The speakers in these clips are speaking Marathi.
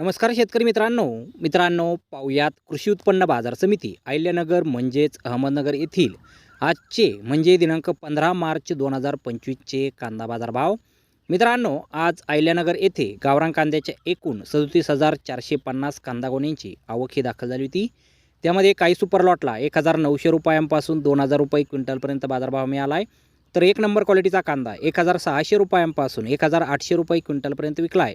नमस्कार शेतकरी मित्रांनो. मित्रांनो पाहुयात कृषी उत्पन्न बाजार समिती अहिल्यानगर म्हणजेच अहमदनगर येथील. आजचे म्हणजे दिनांक पंधरा मार्च दोन हजार पंचवीसचे कांदा बाजार भाव मित्रांनो आज अहिल्यानगर येथे गावरान कांद्याच्या एकूण सदोतीस हजार चारशे पन्नास कांदा गोण्यांची आवक ही दाखल झाली होती. त्यामध्ये काही सुपर लॉटला एक हजार नऊशे रुपयांपासून दोन हजार रुपये क्विंटलपर्यंत बाजारभाव मिळाला आहे तर एक नंबर क्वालिटीचा कांदा एक हजार सहाशे रुपयांपासून एक हजार आठशे रुपये क्विंटलपर्यंत विकला आहे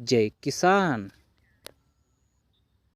जय किसान